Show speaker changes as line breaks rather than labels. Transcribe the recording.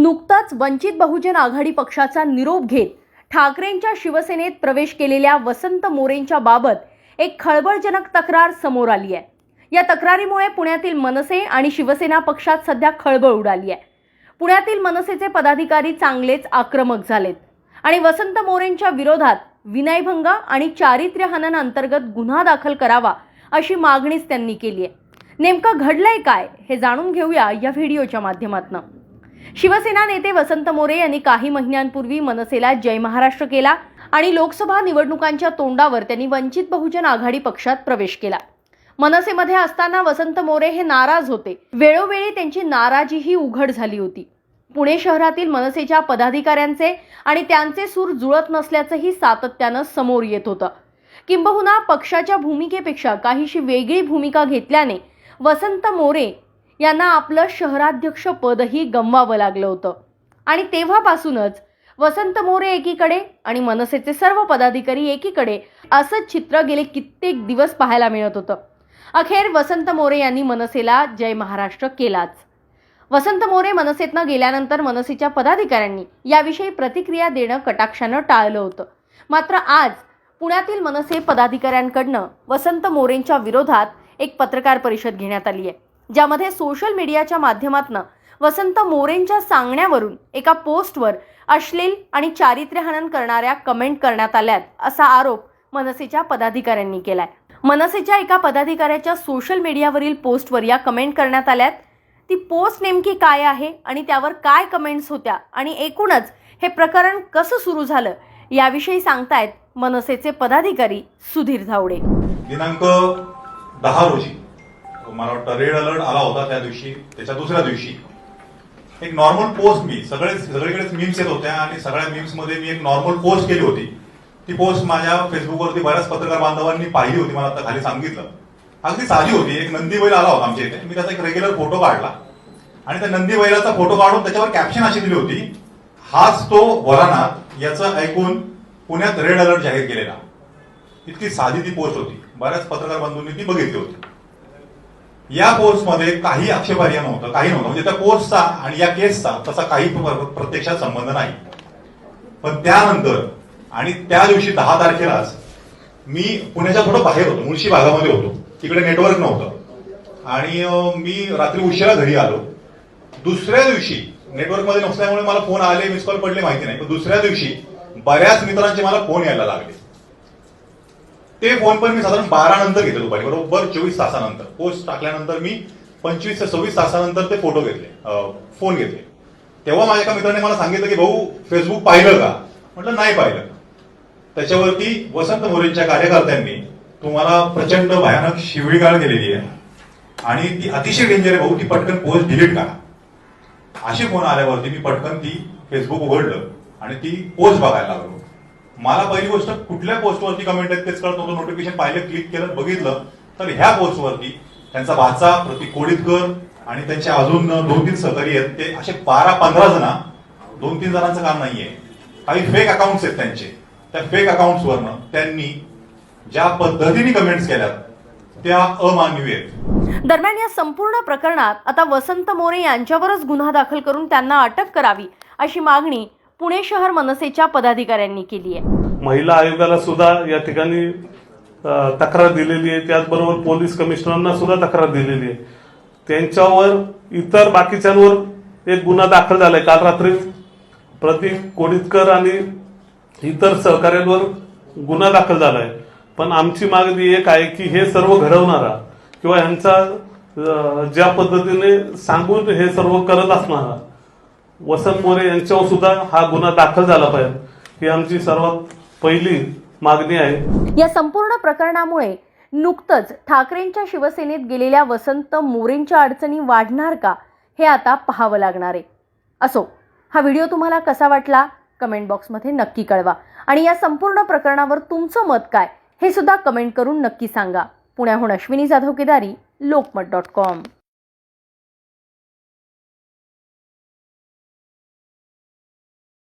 नुकताच वंचित बहुजन आघाडी पक्षाचा निरोप घेत ठाकरेंच्या शिवसेनेत प्रवेश केलेल्या वसंत मोरेंच्या बाबत एक खळबळजनक तक्रार समोर आली आहे. या तक्रारीमुळे पुण्यातील मनसे आणि शिवसेना पक्षात सध्या खळबळ उडाली आहे. पुण्यातील मनसेचे पदाधिकारी चांगलेच आक्रमक झालेत आणि वसंत मोरेंच्या विरोधात विनयभंग आणि चारित्र्य हनन अंतर्गत गुन्हा दाखल करावा अशी मागणीच त्यांनी केली आहे. नेमकं घडलंय काय हे जाणून घेऊया या व्हिडिओच्या माध्यमातून. शिवसेना नेते वसंत मोरे यांनी काही महिन्यांपूर्वी मनसेला जय महाराष्ट्र केला आणि लोकसभा निवडणुकांच्या तोंडावर त्यांनी वंचित बहुजन आघाडी पक्षात प्रवेश केला. मनसेमध्ये असताना वसंत मोरे हे नाराज होते. वेळोवेळी त्यांची नाराजीही उघड झाली होती. पुणे शहरातील मनसेच्या पदाधिकाऱ्यांचे आणि त्यांचे सूर जुळत नसल्याचंही सातत्यानं समोर येत होतं. किंबहुना पक्षाच्या भूमिकेपेक्षा काहीशी वेगळी भूमिका घेतल्याने वसंत मोरे यांना आपलं शहराध्यक्ष पदही गमवावं लागलं होतं. आणि तेव्हापासूनच वसंत मोरे एकीकडे आणि मनसेचे सर्व पदाधिकारी एकीकडे असं चित्र गेले कित्येक दिवस पाहायला मिळत होतं. अखेर वसंत मोरे यांनी मनसेला जय महाराष्ट्र केलाच. वसंत मोरे मनसेतनं गेल्यानंतर मनसेच्या पदाधिकाऱ्यांनी याविषयी प्रतिक्रिया देणं कटाक्षानं टाळलं होतं. मात्र आज पुण्यातील मनसे पदाधिकाऱ्यांकडनं वसंत मोरेंच्या विरोधात एक पत्रकार परिषद घेण्यात आली आहे. ज्यामध्ये सोशल मीडियाच्या माध्यमातून वसंत मोरेंच्या सांगण्यावरून एका पोस्टवर अश्लील आणि चारित्र्यहनन करणाऱ्या कमेंट करण्यात आल्यात असा आरोप मनसेच्या पदाधिकाऱ्यांनी केलाय. मनसेच्या एका पदाधिकाऱ्याच्या सोशल मीडियावरील पोस्टवर या कमेंट करण्यात आल्यात. ती पोस्ट नेमकी काय आहे आणि त्यावर काय कमेंट्स होत्या आणि एकूणच हे प्रकरण कसं सुरू झालं याविषयी सांगतायत मनसेचे पदाधिकारी सुधीर धावडे
दिनांक दहा रोजी मला वाटतं रेड अलर्ट आला होता त्या दिवशी त्याच्या दुसऱ्या दिवशी. एक नॉर्मल पोस्ट मी सगळे सगळीकडेच मीम्स येत होत्या आणि सगळ्या मीम्समध्ये मी एक नॉर्मल पोस्ट केली होती. ती पोस्ट माझ्या फेसबुकवरती बऱ्याच पत्रकार बांधवांनी पाहिली होती मला आता खाली सांगितलं. अगदी साधी होती एक नंदी बैल आला होता आमच्या इथे. मी त्याचा एक रेग्युलर फोटो काढला. आणि त्या नंदी बैलाचा फोटो काढून त्याच्यावर कॅप्शन अशी दिली होती हाच तो वरानाथ याचं ऐकून पुण्यात रेड अलर्ट जाहीर केलेला. इतकी साधी ती पोस्ट होती. बऱ्याच पत्रकार बंधूंनी ती बघितली होती. या कोर्समध्ये काही आक्षेपार्ह नव्हतं काही नव्हतं. म्हणजे त्या कोर्सचा आणि या केसचा तसा काही प्रत्यक्षात संबंध नाही. पण त्यानंतर आणि त्या दिवशी दहा तारखेलाच मी पुण्याच्या थोडं बाहेर होतो मुळशी भागामध्ये होतो. तिकडे नेटवर्क नव्हतं. आणि मी रात्री उशिरा घरी आलो. दुसऱ्या दिवशी नेटवर्कमध्ये नसल्यामुळे मला फोन आले मिस कॉल पडले माहिती नाही. पण दुसऱ्या दिवशी बऱ्याच मित्रांचे मला फोन यायला लागले. ते फोन पण मी साधारण बारा नंतर घेतले दुपारी बरोबर? चोवीस तासानंतर. पोस्ट टाकल्यानंतर मी पंचवीस ते सव्वीस तासानंतर ते फोटो घेतले. फोन घेतले. तेव्हा माझ्या एका मित्राने मला सांगितलं की भाऊ फेसबुक पाहिलं का? म्हटलं नाही पाहिलं. त्याच्यावरती वसंत मोरेंच्या कार्यकर्त्यांनी तुम्हाला प्रचंड भयानक शिवळीगाळ केलेली आहे. आणि ती अतिशय डेंजर आहे भाऊ ती पटकन पोस्ट डिलीट करा. असे फोन आल्यावरती मी पटकन ती फेसबुक उघडलं आणि ती पोस्ट बघायला लागलो. मला पहिली गोष्ट कुठल्या पोस्टवरती कमेंट आहेत तेच कळत नव्हतं नोटिफिकेशन पाहिलं क्लिक केलं बघितलं तर ह्या पोस्टवरती त्यांचा भाचा प्रतीक कोडितकर आणि त्यांचे अजून दोन तीन सहकारी आहेत ते असे बारा पंधरा जण दोन तीन जणांचं काम नाहीये. काही फेक अकाउंट्स आहेत त्यांचे. त्या फेक अकाउंट्सवरनं त्यांनी ज्या पद्धतीने कमेंट्स केल्यात त्या अमानवी आहेत.
दरम्यान या संपूर्ण प्रकरणात आता वसंत मोरे यांच्यावरच गुन्हा दाखल करून त्यांना अटक करावी अशी मागणी पुणे शहर मनसेच्या पदाधिकाऱ्यांनी केली आहे.
महिला आयोगाला सुद्धा या ठिकाणी तक्रार दिलेली आहे. त्याचबरोबर पोलीस कमिशनरना सुद्धा तक्रार दिलेली आहे. त्यांच्यावर इतर बाकीच्यांवर एक गुन्हा दाखल झालाय. काल रात्री प्रतीक कोडितकर आणि इतर सहकाऱ्यांवर गुन्हा दाखल झालाय. पण आमची मागणी एक आहे की हे सर्व घडवणारा किंवा ह्यांचा ज्या पद्धतीने सांगून हे सर्व करत असणारा वसंत मोरे यांच्यावर सुद्धा हा गुन्हा दाखल झाला पाहिजे. ही आमची सर्वात पहिली मागणी आहे.
या संपूर्ण प्रकरणामुळे नुकतंच ठाकरेंच्या शिवसेनेत गेलेल्या वसंत मोरेंच्या अडचणी वाढणार का हे आता पाहावं लागणार आहे. असो हा व्हिडिओ तुम्हाला कसा वाटला कमेंट बॉक्समध्ये नक्की कळवा. आणि या संपूर्ण प्रकरणावर तुमचं मत काय हे सुद्धा कमेंट करून नक्की सांगा. पुण्याहून अश्विनी जाधव केदारी लोकमत डॉट कॉम.